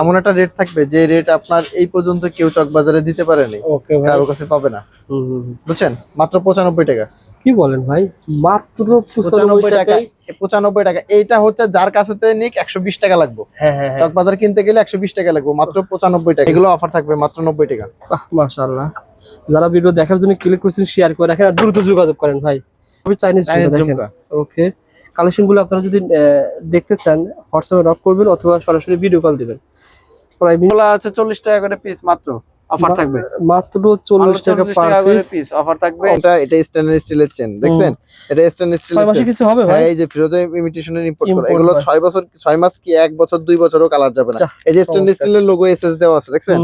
এমন একটা রেট থাকবে যে রেট আপনার এই পর্যন্ত কেউ চক বাজারে দিতে পারেনি কারোর কাছে পাবে না। বুঝছেন? মাত্র পঁচানব্বই টাকা। কি বলেন ভাই? মাত্র পঁচানব্বই টাকা পঁচানব্বই টাকা। এইটা হচ্ছে যার কাছে নিক একশো বিশ টাকা লাগবে। হ্যাঁ হ্যাঁ হ্যাঁ। চক বাজার কিনতে গেলে একশো বিশ টাকা লাগবে মাত্র পঁচানব্বই টাকা। এগুলো অফার থাকবে মাত্র নব্বই টাকা। মাশাআল্লাহ। যারা ভিডিও দেখার জন্য ক্লিক করেছেন শেয়ার করে রাখেন আর দ্রুত যোগাযোগ করেন ভাই। চাইনিজ ওকে কালেকশনগুলো আপনারা যদি আহ, দেখতে চান হোয়াটসঅ্যাপে নক করবেন অথবা সরাসরি ভিডিও কল দিবেন। প্রায় আছে চল্লিশ টাকা করে পিস মাত্র অফার থাকবে। মাত্র চল্লিশ টাকা পার পিস পিস অফার থাকবে। এটা এটা স্টেনলেস স্টিলের চেন দেখছেন? এটা স্টেনলেস ছয় মাসে কিছু হবে ভাই? হ্যাঁ এই যে ফিরোজা ইমিটেশনের ইম্পোর্ট করা। এগুলো করা। ছয় বছর ছয় মাস কি এক বছর দুই বছরও কালার যাবে না। এই যে স্টেনলেস স্টিলের লোগো এসএস দেওয়া আছে দেখছেন?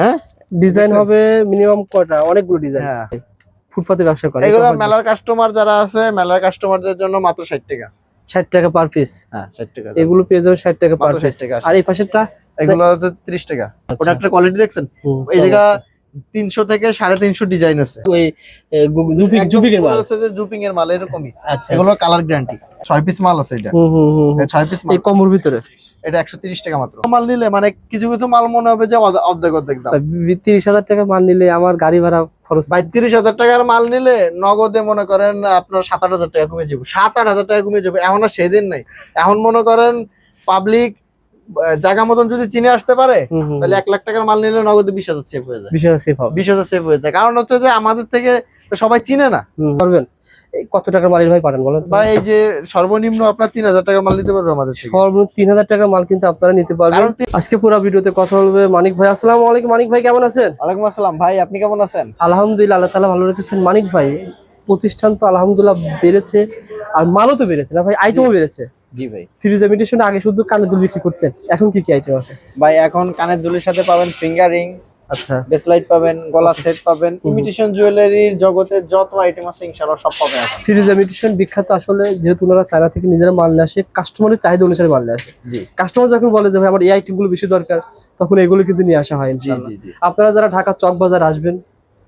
হ্যাঁ? ডিজাইন হবে মিনিমাম কয়টা? অনেকগুলো ডিজাইন হ্যাঁ। ফুটপাতে ব্যবসা করে। এগুলো মেলার কাস্টমার যারা আছে মেলার কাস্টমারদের জন্য মাত্র ষাট টাকা। ষাট টাকা পার পিস হ্যাঁ ষাট টাকা। এগুলো পেয়ে যাবেন ষাট টাকা পার পিস 60 টাকা। আর এই পাশেরটা এগুলো হচ্ছে ত্রিশ টাকা। আচ্ছা। প্রোডাক্টের কোয়ালিটি দেখছেন? এই জায়গা তিনশো থেকে সাড়ে তিনশো ডিজাইন আছে। জুপিং এর মাল? হচ্ছে জুপিং এর মাল এরকমই। আচ্ছা এগুলো কালার গ্যারান্টি ছয় পিস মাল আছে এটা। ছয় পিস মাল। কমর ভিতরে? এটা একশো তিরিশ টাকা মাত্র। মাল নিলে মানে কিছু কিছু মাল মনে হবে যে অর্ধেক অর্ধেক দাম। তিরিশ হাজার টাকা মাল নিলে আমার গাড়ি ভাড়া খরচ ভাই তিরিশ হাজার টাকার মাল নিলে নগদে মনে করেন আপনার সাত আট হাজার টাকা কমে যাবে। সাত আট হাজার টাকা কমে যাবে। এখন আর সেদিন নাই। এখন মনে করেন পাবলিক জায়গা মতন যদি চিনে আসতে পারে তাহলে এক লাখ টাকার মাল নিলে নগদে বিশ হাজার সেভ হয়ে যায়। বিশ হাজার সেফ হবে। বিশ হাজার সেভ হয়ে যায়। কারণ হচ্ছে যে আমাদের থেকে তো সবাই চিনে না। পারবেন? এই কত টাকার মালের ভাই পাঠান বলেন? বা এই যে সর্বনিম্ন আপনার তিন হাজার টাকার মাল নিতে পারবে আমাদের সর্বনিম্ন তিন হাজার টাকার মাল কিন্তু আপনারা নিতে পারবেন। আজকে পুরো ভিডিওতে কথা বলবে মানিক ভাই। আসসালামু আলাইকুম মানিক ভাই কেমন আছেন? ওয়ালাইকুম আসসালাম। ভাই আপনি কেমন আছেন? আলহামদুলিল্লাহ আল্লাহ তালা ভালো রেখেছেন। মানিক ভাই প্রতিষ্ঠান তো আলহামদুলিল্লাহ বেড়েছে আর মালও তো বেড়েছে না ভাই? আইটেমও বেড়েছে। জি ভাই। আগে শুধু কানে দুল বিক্রি করতেন। এখন কি কি আইটেম আছে? ভাই এখন কানের দুলের সাথে পাবেন ফিঙ্গারিং আচ্ছা। বেসলাইট পাবেন গলা সেট পাবেন ইমিটেশন জুয়েলারির জগতে যত আইটেম আছে ইনশাআল্লাহ সব পাবেন ইমিটেশন বিখ্যাত আসলে যেহেতু ওনারা চায়না থেকে নিজেরা মাল নিয়ে আসে কাস্টমারের চাহিদা অনুসারে মাল নিয়ে আসে। জি। কাস্টমার যখন বলে যে ভাই আমার এই আইটেমগুলো বেশি দরকার তখন এগুলো কিন্তু নিয়ে আসা হয় জি জি জি। আপনারা যারা ঢাকা চক বাজার আসবেন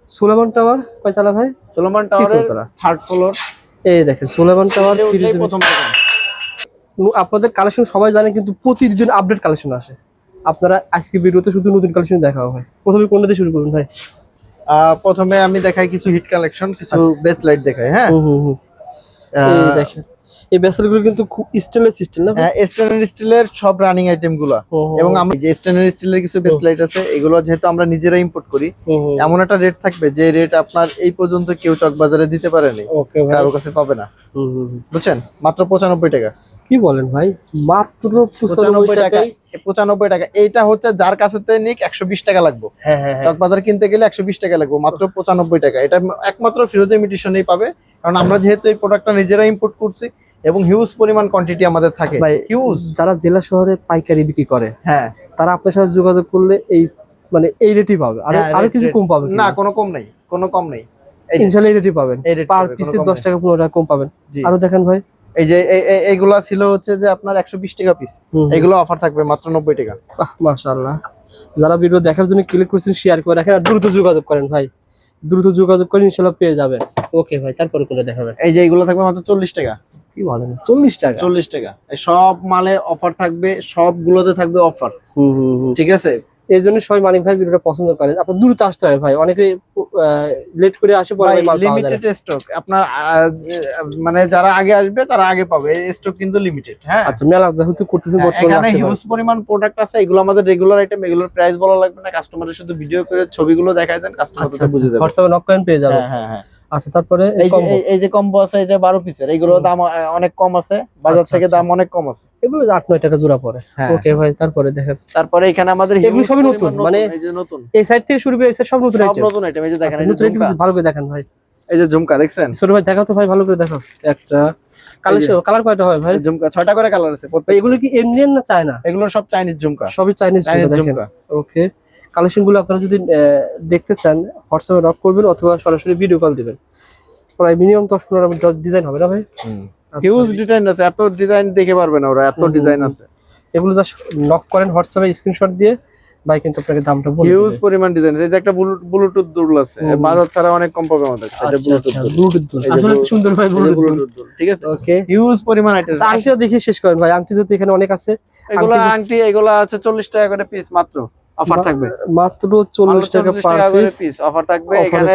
সুলেমান টাওয়ার কয়তলা ভাই? সুলেমান টাওয়ারের তলা? থার্ড ফ্লোর এই দেখেন সুলেমান টাওয়ার প্রথম আপনাদের কালেকশন সবাই জানে কিন্তু প্রতিদিন আপডেট কালেকশন আসে। আপনারা আজকে ভিডিওতে শুধু নতুন কালেকশন দেখা হয়। প্রথমে কোনটা দিয়ে শুরু করুন ভাই? প্রথমে আমি দেখাই কিছু হিট কালেকশন কিছু আচ্ছা। বেস লাইট দেখাই হ্যাঁ? হুম হুম হুম। দেখেন এই ব্যাসেলগুলো কিন্তু খুব স্টেনলেস স্টিল না ভাই? স্টেনলেস স্টিলের সব রানিং আইটেমগুলা। এবং আমরা যে স্টেনলেস স্টিলের কিছু বেস লাইট আছে এগুলো যেহেতু আমরা নিজেরা ইম্পোর্ট করি। এমন একটা রেট থাকবে যে রেট আপনার এই পর্যন্ত কেউ চক বাজারে দিতে পারেনি। ওকে ভাই। কারোর কাছে পাবে না। বুঝছেন? মাত্র পঁচানব্বই টাকা। কি বলেন ভাই? মাত্র পঁচানব্বই টাকা পঁচানব্বই টাকা। এইটা হচ্ছে যার কাছে নিক একশো বিশ টাকা লাগবে। হ্যাঁ হ্যাঁ হ্যাঁ। চক বাজার কিনতে গেলে একশো বিশ টাকা লাগবে মাত্র পঁচানব্বই টাকা। এটা একমাত্র ফিরোজ ইমিটেশনেই পাবে কারণ আমরা যেহেতু এই প্রোডাক্টটা নিজেরা ইম্পোর্ট করছি এবং হিউজ পরিমাণ কোয়ান্টিটি আমাদের থাকে। হিউজ যারা জেলা শহরে পাইকারি বিক্রি করে হ্যাঁ। তারা আপনার সাথে যোগাযোগ করলে এই মানে এই রেটই পাবে। আর আরও কিছু কম পাবে না কোনো কম নেই কোনো কম নেই। এই ইনশাল্লাহ এই রেটই পাবেন। পার পিসে দশ। টাকা পনেরো টাকা কম পাবেন। আরও দেখেন ভাই এই যে এই- এই- এইগুলা ছিল হচ্ছে যে আপনার একশো বিশ টাকা পিস এগুলো অফার থাকবে মাত্র নব্বই টাকা। বাহ মাশাআল্লাহ। যারা ভিডিও দেখার জন্য ক্লিক করেছেন শেয়ার করে রাখেন আর দ্রুত যোগাযোগ করেন ভাই। দ্রুত যোগাযোগ করে ইনশাল্লাহ পেয়ে যাবেন। ওকে ভাই তারপরে কোনটা দেখাবেন। এই যে এগুলো থাকবে মাত্র চল্লিশ টাকা। কি বলেন চল্লিশ টাকা? চল্লিশ টাকা। সব মালে অফার থাকবে সবগুলোতে থাকবে অফার হুম হুম হুম। ঠিক আছে? এই জন্য সবাই মানিক ভাই ভিডিওটা পছন্দ করে। আপনার দ্রুত আসতে হয় ভাই। অনেকে লেট করে আসে পরে লিমিটেড স্টক আপনার মানে যারা আগে আসবে তারা আগে পাবে। এই স্টক কিন্তু লিমিটেড হ্যাঁ? আচ্ছা মেলা যেহেতু করতেছেন হ্যাঁ, বর্তমানে এখানে হিউজ পরিমাণ প্রোডাক্ট আছে। এগুলো আমাদের রেগুলার আইটেম এগুলোর প্রাইস বলা লাগবে না। কাস্টমারের শুধু ভিডিও করে ছবিগুলো দেখায় দেন কাস্টমার আচ্ছা বুঝে যাবে। হোয়াটসঅ্যাপে নক করেন পেয়ে যাবেন। হ্যাঁ হ্যাঁ হ্যাঁ। আচ্ছা তারপরে এই এই যে কম্বো আছে এটা বারো পিসের এগুলো দাম অনেক কম আছে বাজার আচ্ছা, থেকে আচ্ছা। দাম অনেক কম আছে। এগুলো আট নয় টাকা জোড়া পড়ে। হ্যাঁ। ওকে ভাই তারপরে দেখেন। তারপরে এখানে আমাদের এগুলো সবই নতুন, মানে এই যে নতুন। এই সাইড থেকে শুরু করে এই সব নতুন সব আইটেম নতুন আইটেম এই যে দেখেন এই যে নতুন আইটেম ভালো করে দেখেন ভাই। এই যে ঝুমকা দেখছেন? ছোট ভাই দেখাও তো ভাই ভালো করে দেখো একটা কালার কালার কয়টা হয় ভাই? ঝুমকা ছয়টা করে কালার আছে এগুলো কি ইন্ডিয়ান না চায়না এগুলো সব চাইনিজ ঝুমকা সবই চাইনিজ দেখেন। ঝুমকা ওকে। কালেকশনগুলো আপনারা যদি আহ, দেখতে চান হোয়াটসঅ্যাপে নক করবেন অথবা সরাসরি ভিডিও কল দিবেন। প্রায় মিনিমাম দশ পনেরো ডিজাইন হবে না ভাই? আচ্ছা, হিউজ ডিজাইন আছে এত ডিজাইন দেখে পারবে না ওরা এত ডিজাইন আছে। এগুলো জাস্ট নক করেন হোয়াটসঅ্যাপে স্ক্রিনশট দিয়ে ভাই কিন্তু আপনাকে দামটা বলে হিউজ পরিমাণ ডিজাইন এই যে একটা ব্লুটুথ দুল আছে। বাজার ছাড়া অনেক কম পাবে আমাদের। এটা আচ্ছা ব্লুটুথ আচ্ছা দুল। ব্লুটুথ দুল। আসলে সুন্দর ভাই ব্লুটুথ দুল। ঠিক আছে? ওকে হিউজ পরিমাণ আইটেম আংটিও দেখে শেষ করেন ভাই। আংটি যদি এখানে অনেক আছে এগুলো আংটি- আংটি এগুলো আছে চল্লিশ টাকা করে পিস মাত্র। অফার থাকবে? মাত্র চল্লিশ টাকা পার পিস অফার থাকবে। এখানে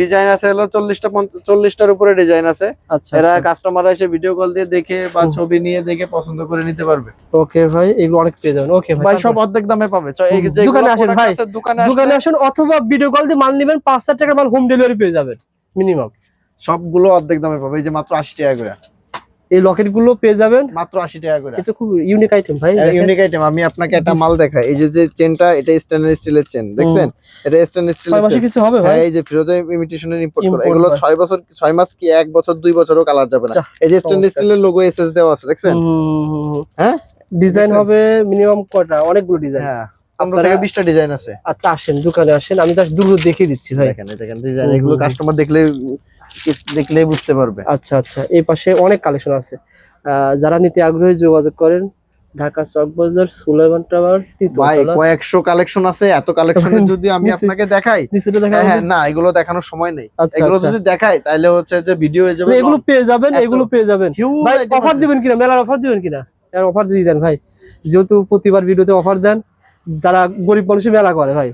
ডিজাইন আছে হলো চল্লিশটা চল্লিশটার উপরে ডিজাইন আছে। আচ্ছা এরা আচ্ছা। কাস্টমার এসে ভিডিও কল দিয়ে দেখে বা ছবি নিয়ে দেখে পছন্দ করে নিতে পারবে। ওকে ভাই এগুলো অনেক পেয়ে যাবেন। ওকে ভাই ভাই সব অর্ধেক দামে পাবে। দোকানে আসেন ভাই। দোকানে আসুন অথবা ভিডিও কল দিয়ে মাল নেবেন পাঁচ হাজার টাকার মাল হোম ডেলিভারি পেয়ে যাবেন মিনিমাম সবগুলো অর্ধেক দামে পাবে। এই যে মাত্র আশি টাকা করে। এই লকেটগুলো পেয়ে যাবেন। মাত্র আশি টাকা করে। এটা খুব ইউনিক আইটেম ভাই ইউনিক আইটেম আমি আপনাকে একটা মাল দেখাই। এই যে যে চেনটা এটা স্টেনলেস স্টিলের চেন দেখছেন? এটা স্টেনলেস ছয় মাসে কিছু হবে ভাই? হ্যাঁ এই যে ফিরোজা ইমিটেশনের ইম্পোর্ট করা। এগুলো। ছয় বছর ছয় মাস কি এক বছর দুই বছরও কালার যাবে না। এই যে স্টেনলেস স্টিলের লোগো এসএস দেওয়া আছে দেখছেন? হ্যাঁ? ডিজাইন হবে মিনিমাম কয়টা? অনেকগুলো ডিজাইন হ্যাঁ। থেকে ডিজাইন আছে। আচ্ছা আসেন দোকানে আসেন আমি জাস্ট দূর দেখিয়ে দিচ্ছি ভাই। দেখেন দেখেন ডিজাইন এগুলো হুম, হুম। কাস্টমার দেখলে দেখলেই বুঝতে পারবে। আচ্ছা আচ্ছা এই পাশে অনেক কালেকশন আছে। যারা নিতে আগ্রহী যোগাযোগ করেন ঢাকা চক বাজার সুলেমান টাওয়ার ভাই কয়েকশো কালেকশন আছে এত কালেকশন যদি আমি আপনাকে দেখাই হ্যাঁ, না এগুলো দেখানোর সময় নেই। আচ্ছা এগুলো আচ্ছা। যদি দেখাই তাহলে হচ্ছে যে ভিডিও হয়ে যাবে এগুলো পেয়ে যাবেন এগুলো পেয়ে যাবেন। ভাই অফার দিবেন কিনা? মেলার অফার দিবেন কিনা? অফার দিয়ে দেন ভাই। যেহেতু প্রতিবার ভিডিওতে অফার দেন যারা গরিব মানুষের মেলা করে ভাই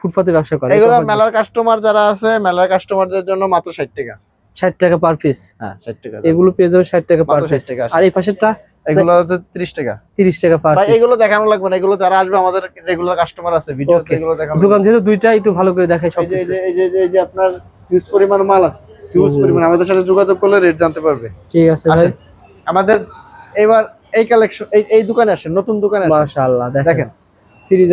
ফুটপাতে ব্যবসা করে এগুলো মেলার কাস্টমার যারা আছে মেলার কাস্টমারদের জন্য মাত্র ষাট টাকা। ষাট টাকা পার পিস হ্যাঁ ষাট টাকা এগুলো পেয়ে যাবেন ষাট টাকা পার পিস 60 টাকা আছে। আর এই পাশেরটা এগুলো হচ্ছে ত্রিশ টাকা। তিরিশ টাকা পার ভাই এগুলো দেখানো লাগবে না এগুলো যারা আসবে আমাদের রেগুলার কাস্টমার আছে ভিডিও. এগুলো দেখানো দোকান যেহেতু দুইটা একটু ভালো করে দেখাই সব এই যে এই যে- আপনার হিউজ পরিমাণ মাল আছে হিউজ পরিমাণ আমাদের সাথে যোগাযোগ করলে রেট জানতে পারবে। ঠিক আছে ভাই। আমাদের এবার এই কালেকশন এই এই দোকানে আসেন নতুন দোকানে আসেন। মাশাআল্লাহ দেখেন। ফ্রিজ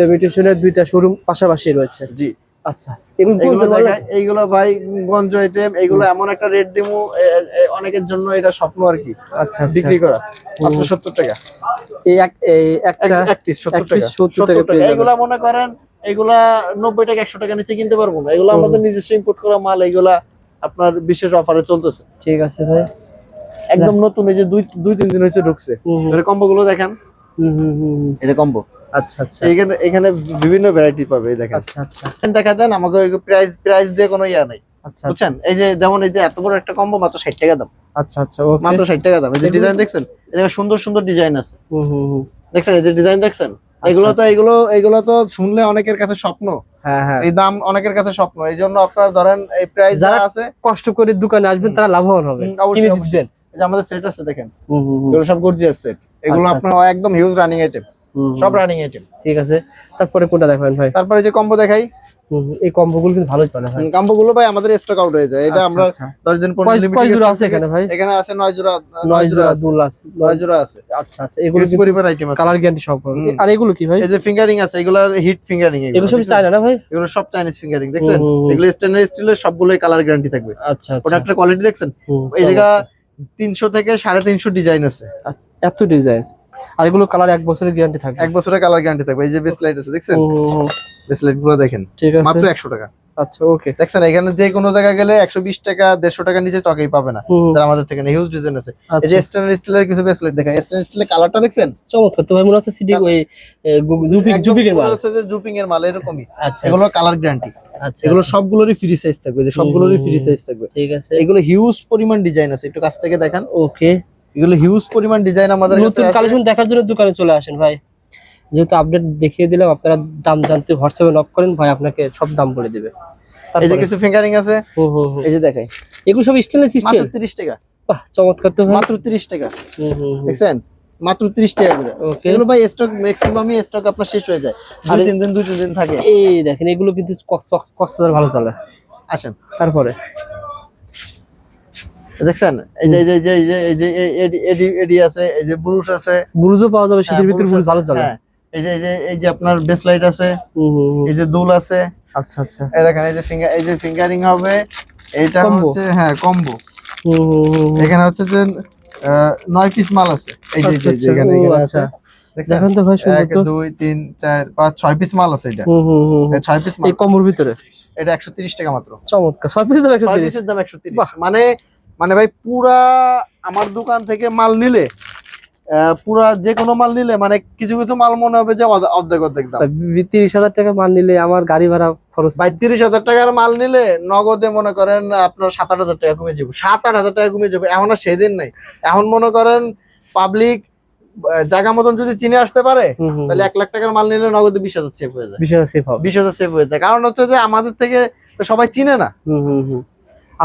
দুইটা শোরুম পাশাপাশি রয়েছে। জি। আচ্ছা। এগুলো এইগুলো ভাই গঞ্জ আইটেম এগুলো এমন একটা রেট দিমু অনেকের জন্য এটা স্বপ্ন আর কি। আচ্ছা আচ্ছা। বিক্রি করা মাত্র সত্তর টাকা। এই এক একটা এক- এক পিস সত্তর টাকা। সত্তর টাকা টাকা পেয়ে যাবেন। এগুলা মনে করেন এগুলা নব্বই টাকা একশো টাকা নিচে কিনতে পারব না। এগুলো আমাদের নিজস্ব ইম্পোর্ট করা মাল এগুলা আপনার বিশেষ অফারে চলতেছে। ঠিক আছে ভাই। একদম নতুন এই যে দুই দুই তিন দিন হয়েছে ঢুকছে। কম্বো গুলো দেখেন। হুম হুম হুম যে কম্বো আচ্ছা আচ্ছা। এখানে এখানে বিভিন্ন ভ্যারাইটি পাবে দেখেন। আচ্ছা আচ্ছা। দেখা দেন আমাকে প্রাইস প্রাইস দিয়ে কোনো ইয়া নাই। আচ্ছা বুঝছেন? এই যে যেমন এই যে এত বড় একটা কম্বো মাত্র ষাট টাকা দাম। আচ্ছা আচ্ছা মাত্র ষাট টাকা দাম। এই যে ডিজাইন দেখছেন? দেখেন সুন্দর সুন্দর ডিজাইন আছে। দেখছেন? এই যে ডিজাইন দেখছেন? এগুলো তো আচ্ছা। এগুলো এগুলো তো শুনলে অনেকের কাছে স্বপ্ন। হ্যাঁ হ্যাঁ। এই দাম অনেকের কাছে স্বপ্ন। এই জন্য আপনার ধরেন এই প্রাইস যা যারা- আছে কষ্ট করে দোকানে আসবেন তারা লাভবান হবে। কিনে অবশ্যই। দিবেন। এই যে আমাদের সেট আছে দেখেন। হুম হুম হুম, এগুলো সব গর্জিয়াস সেট এগুলো আচ্ছা, আপনার একদম হিউজ রানিং আইটেম সব। রানিং আইটেম ঠিক আছে। তারপরে কোনটা দেখাবেন ভাই? তারপরে যে কম্বো দেখাই। এই কম্বো গুলো কিন্তু ভালো চলে ভাই। কম্বো গুলো ভাই আমাদের স্টক আউট হয়ে যায়। এটা আচ্ছা, আমরা আচ্ছা। দশ দিন পর কয়- জোড়া আছে এখানে ভাই? এখানে আছে নয় জোড়া নয় জোড়া আছে। দুল আছে। নয় জোড়া আছে। আচ্ছা আচ্ছা এগুলো হিউজ পরিমাণ আইটেম আছে। কালার গ্যারান্টি সব পাবেন। আর এগুলো কি ভাই? এই যে ফিঙ্গারিং আছে এগুলো হিট ফিঙ্গারিং এগুলো সব চায়না না ভাই? এগুলো সব চাইনিজ ফিঙ্গারিং দেখছেন। এগুলো স্টেনলেস স্টিলের সবগুলোই কালার গ্যারান্টি থাকবে। আচ্ছা আচ্ছা। প্রোডাক্টের কোয়ালিটি দেখছেন? এই জায়গা। তিনশো থেকে সাড়ে তিনশো ডিজাইন আছে। আচ্ছা, এত ডিজাইন আর এগুলো কালার এক বছরের গ্যারান্টি থাকে এক বছরের কালার গ্যারান্টি থাকবে। এই যে বেস লাইট আছে দেখছেন? হুম, হুম, হুম, বেস লাইটগুলো দেখেন। ঠিক আছে। মাত্র একশো টাকা। আচ্ছা ওকে দেখছেন এখানে যে কোনো জায়গায় গেলে একশো বিশ টাকা দেড়শো টাকা নিচে চকেই পাবে না। তারা আমাদের থেকে হিউজ ডিজাইন আছে। এই যে আচ্ছা। স্টেনলেস স্টিলের কিছু বেস লাইট দেখা স্টেনলেস স্টিলের কালারটা দেখছেন? চমৎকার। তো ভাই মনে হচ্ছে সিডি ওই জুপিং জুপিং এর মাল। হচ্ছে যে জুপিং এর মাল এরকমই। আচ্ছা এগুলো কালার গ্যারান্টি আচ্ছা এগুলো আচ্ছা, সবগুলোরই ফ্রি সাইজ থাকবে। যে সবগুলোরই ফ্রি সাইজ থাকবে। ঠিক আছে। এগুলো হিউজ পরিমাণ ডিজাইন আছে। একটু কাছ থেকে দেখান। ওকে এগুলো হিউজ পরিমাণ ডিজাইন আমাদের নতুন কালেকশন দেখার জন্য দোকানে চলে আসেন ভাই। যেহেতু আপডেট দেখিয়ে দিলাম আপনারা দাম জানতে হোয়াটসঅ্যাপে নক করেন ভাই আপনাকে সব দাম বলে দিবে। এই যে কিছু ফিঙ্গারিং আছে হুম, হুম, হুম। এই যে দেখাই। এগুলো সব স্টেনলেস স্টিল মাত্র 30 টাকা। বাহ চমৎকার তো ভাই। মাত্র 30 টাকা। হুম, হুম। দেখছেন? মাত্র 30 টাকা করে। ওকে এগুলো ভাই স্টক ম্যাক্সিমামই স্টক আপনার শেষ হয়ে যায়। আরে- তিন দিন দুই তিন দিন থাকে। এই দেখেন এগুলো কিন্তু কক্সবাজার ভালো চলে। আসেন তারপরে। দেখছেন এই যে এই যে এই যে এই যে এডি আছে এই যে ব্রুশ আছে বুরুজও পাওয়া যাবে শীতের হ্যাঁ, ভিতরে ব্রুশ ভালো চলে হ্যাঁ। এই যে এই যে এই যে আপনার বেস লাইট আছে। এই যে দুল আছে আচ্ছা আচ্ছা এই দেখেন এই যে ফিঙ্গার এই যে ফিঙ্গারিং হবে Combo? হচ্ছে হ্যাঁ কম্বো। এখানে হচ্ছে যে নয় পিস মাল আছে এই যে এই যে- আচ্ছা, এখানে এখানে আচ্ছা। আছে দেখেন তো ভাই সুন্দর তো পিস মাল আছে এটা হুম, হুম, হুম, হুম। ছয় পিস মাল এই কম্বোর ভিতরে এটা একশো তিরিশ টাকা মাত্র চমৎকার ছয় পিস দাম একশো ছয় তিরিশ পিসের দাম একশো তিরিশ বাহ। মানে মানে ভাই পুরা আমার দোকান থেকে মাল নিলে পুরা যে কোনো মাল নিলে মানে কিছু কিছু মাল মনে হবে যে অর্ধ- অর্ধেক অর্ধেক দাম। তিরিশ হাজার টাকা মাল নিলে আমার গাড়ি ভাড়া খরচ ভাই তিরিশ হাজার টাকার মাল নিলে নগদে মনে করেন আপনার সাত আট হাজার টাকা কমে যাবে। সাত আট হাজার টাকা কমে যাবে এখন আর সেদিন নাই। এখন মনে করেন পাবলিক জায়গা মতন যদি চিনে আসতে পারে তাহলে এক লাখ টাকার মাল নিলে নগদে বিশ হাজার সেভ হয়ে যায়। বিশ হাজার সেফ হবে। বিশ হাজার সেভ হয়ে যায়। কারণ হচ্ছে যে আমাদের থেকে সবাই চিনে না। হুম হুম হুম।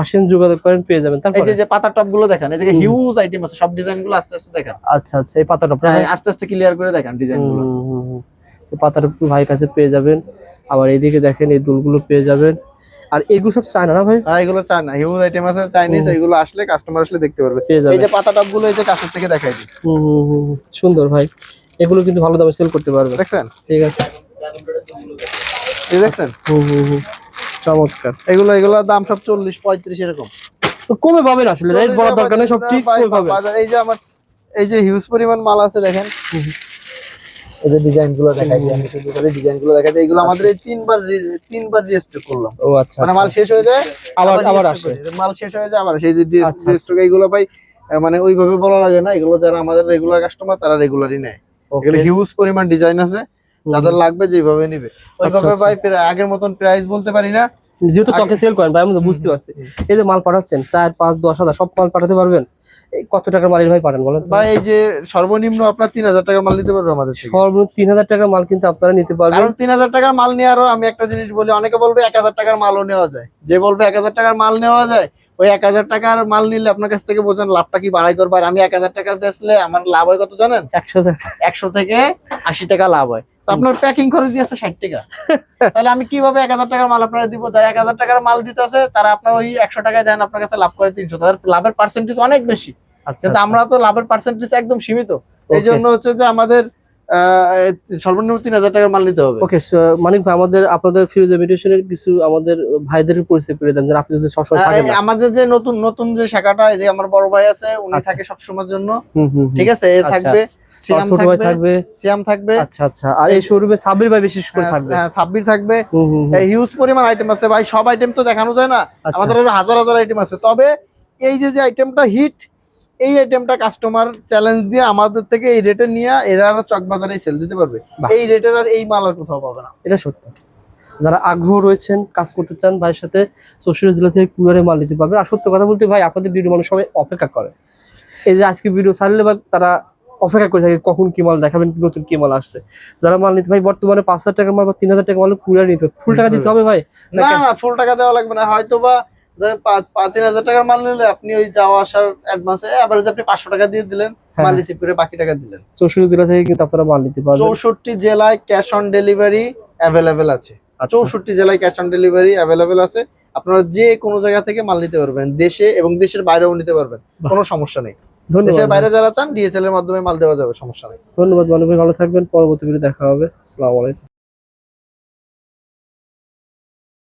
আসেন যোগাযোগ করেন পেয়ে যাবেন। তারপর এই যে যে পাতার টপগুলো দেখেন এই যে হিউজ আইটেম আছে সব ডিজাইনগুলো আস্তে আস্তে দেখেন। আচ্ছা আচ্ছা এই পাতাটা আপনার হ্যাঁ, আস্তে আস্তে ক্লিয়ার করে দেখেন ডিজাইনগুলো পাতাটা একটু ভাইয়ের কাছে পেয়ে যাবেন। আবার এইদিকে দেখেন এই দুলগুলো পেয়ে যাবেন। আর এগুলো সব চায় না ভাই? হ্যাঁ এগুলো চায় না হিউজ আইটেম আছে চাইনিজ। এগুলো আসলে কাস্টমার আসলে দেখতে পারবে। পেয়ে এই যে পাতা টপগুলো এই যে কাছের থেকে দেখাই দিই। সুন্দর ভাই। এগুলো কিন্তু ভালো দামে সেল করতে পারবে দেখছেন? ঠিক আছে। এই দেখছেন? হুম, হুম, হুম। চমৎকার। এগুলো এগুলোর দাম সব চল্লিশ পঁয়ত্রিশ এরকম। কমে পাবেন আসলে রেট বড় দরকার নেই সব ঠিক কমে পাবেন। এই যে আমার এই যে হিউজ পরিমাণ মাল আছে দেখেন। এই যে ডিজাইনগুলো দেখাই দিই আমি শুধু করে ডিজাইনগুলো দেখাই দিই। এগুলো আমাদের এই তিনবার করলাম। ও আচ্ছা মানে আচ্ছা। মাল শেষ হয়ে যায় আবার আবার আসে। মাল শেষ হয়ে যায় আবার সেই যে আচ্ছা, রিস্টক ভাই মানে ওইভাবে বলা লাগে না। এগুলো যারা আমাদের রেগুলার কাস্টমার তারা রেগুলারই নেয়। এগুলো হিউজ পরিমাণ ডিজাইন আছে। যাদের লাগবে যেভাবে নিবে। ওইভাবে আচ্ছা। ভাই আগের মতন প্রাইস বলতে পারি না। যেহেতু চকে সেল করেন ভাই আমি বুঝতে পারছি। এই যে মাল পাঠাচ্ছেন চার পাঁচ দশ হাজার সব মাল পাঠাতে পারবেন? কত টাকার মালের ভাই পাঠান বলেন ভাই এই যে সর্বনিম্ন আপনার তিন হাজার টাকার মাল নিতে পারবে আমাদের সর্বনিম্ন তিন হাজার টাকার মাল কিন্তু আপনারা নিতে পারবেন। কারণ তিন হাজার টাকার মাল নেওয়ারও আমি একটা জিনিস বলি অনেকে বলবে এক হাজার টাকার মালও নেওয়া যায়। যে বলবে এক হাজার টাকার মাল নেওয়া যায় ওই এক হাজার টাকার মাল নিলে আপনার কাছ থেকে বোঝেন লাভটা কি বাড়াই করবে। আর আমি এক হাজার টাকা বেচলে আমার লাভ হয় কত জানেন? একশো একশো থেকে আশি টাকা লাভ হয়। আপনার প্যাকিং খরচই আছে ষাট টাকা। তাহলে আমি কীভাবে এক হাজার টাকার মাল আপনারা দিব? যারা এক হাজার টাকার মাল দিতেছে তারা আপনার ওই একশো টাকায় দেন আপনার কাছে লাভ করে তিনশো। তাদের লাভের পার্সেন্টেজ অনেক বেশি। আচ্ছা আমরা তো লাভের পার্সেন্টেজ একদম সীমিত। এই জন্য হচ্ছে যে আমাদের সর্বনিম্ন তিন হাজার টাকার মাল নিতে হবে। ওকে মানিক ভাই আমাদের আপনাদের ফিউজ কিছু আমাদের ভাইদের পরিচয় করে দেন আপনি যদি সবসময় থাকেন আমাদের যে নতুন নতুন যে শাখাটা এই যে আমার বড় ভাই আছে উনি আচ্ছা। থাকে সবসময়ের জন্য। হুম, হুম, হুম। ঠিক আছে? এ আচ্ছা। থাকবে সিয়াম থাকবে। সিয়াম থাকবে। আচ্ছা আচ্ছা। আর এই শোরুমে সাবির ভাই বিশেষ করে থাকবে। হ্যাঁ, সাব্বির থাকবে। হিউজ পরিমাণ আইটেম আছে। ভাই সব আইটেম তো দেখানো যায় না। আচ্ছা। আমাদের হাজার হাজার আইটেম আছে। তবে এই যে যে আইটেমটা হিট এই আইটেমটা কাস্টমার চ্যালেঞ্জ দিয়ে আমাদের থেকে এই রেটে নিয়ে এরা আরও চকবাজারে সেল দিতে পারবে। এই রেটের আর এই মাল আর কোথাও পাবে না। এটা সত্য। যারা আগ্রহ রয়েছেন কাজ করতে চান ভাইয়ের সাথে চৌষট্টি জেলা থেকে কুরিয়ারে মাল নিতে পারবেন। আর সত্য কথা বলতে ভাই আপনাদের ভিডিও মানুষ সবাই অপেক্ষা করে। এই যে আজকে ভিডিও ছাড়লে বা তারা অপেক্ষা করে থাকে কখন কি মাল দেখাবেন নতুন কি মাল আসছে। যারা মাল নিতে ভাই বর্তমানে পাঁচ হাজার টাকা মাল বা তিন হাজার টাকা মাল কুরিয়ার নিতে হবে। ফুল টাকা দিতে হবে ভাই? না না ফুল টাকা দেওয়া লাগবে না। হয়তো বা তিন হাজার টাকার মাল নিলে আপনি ওই যাওয়া আসার অ্যাডভান্সে আপনি পাঁচশো টাকা দিয়ে দিলেন হ্যাঁ। মাল রিসিভ করে বাকি টাকা দিলেন। চৌষট্টি জেলা থেকে কিন্তু আপনারা মাল নিতে পারবেন। চৌষট্টি জেলায় ক্যাশ অন ডেলিভারি অ্যাভেলেবেল আছে। আচ্ছা। চৌষট্টি জেলায় ক্যাশ অন ডেলিভারি অ্যাভেলেবেল আছে। আপনারা যে কোনো জায়গা থেকে মাল নিতে পারবেন দেশে এবং দেশের বাইরেও নিতে পারবেন। কোনো সমস্যা নেই। দেশের বাইরে যারা চান ডিএসএল এর মাধ্যমে মাল দেওয়া যাবে সমস্যা নেই। ধন্যবাদ মানুষ ভালো থাকবেন পরবর্তী ভিডিও দেখা হবে। আসসালামু আলাইকুম।